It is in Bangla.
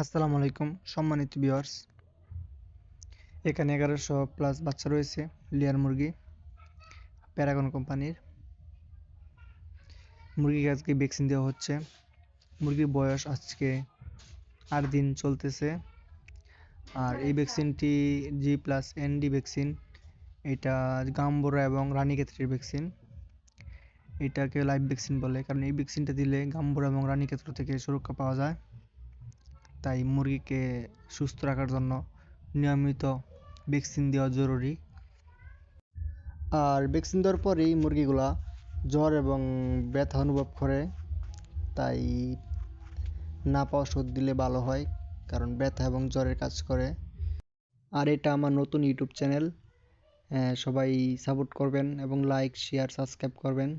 আসসালামু আলাইকুম, সম্মানিত ভিউয়ার্স এখানে এগারোশো প্লাস বাচ্চা রয়েছে, লেয়ার মুরগি, প্যারাগন কোম্পানির। মুরগিকে আজকে ভ্যাকসিন দেওয়া হচ্ছে। মুরগির বয়স আজকে আট দিন চলতেছে। আর এই ভ্যাকসিনটি জি প্লাস এনডি ভ্যাকসিন এটা গাম্বরা এবং রানীক্ষেত্রের ভ্যাকসিন এটাকে লাইভ ভ্যাকসিন বলে, কারণ এই ভ্যাকসিনটা দিলে গাম্বরা এবং রানীক্ষেত্র থেকে সুরক্ষা পাওয়া যায়। তাই মুরগিকে সুস্থ রাখার জন্য নিয়মিত ভ্যাকসিন দেওয়া জরুরি। আর ভ্যাকসিন দেওয়ার পরেই মুরগিগুলা জ্বর এবং ব্যথা অনুভব করে, তাই না পাওয়া ওষুধ দিলে ভালো হয়, কারণ ব্যথা এবং জ্বরের কাজ করে। আর এটা আমার নতুন ইউটিউব চ্যানেল সবাই সাপোর্ট করবেন এবং লাইক শেয়ার সাবস্ক্রাইব করবেন।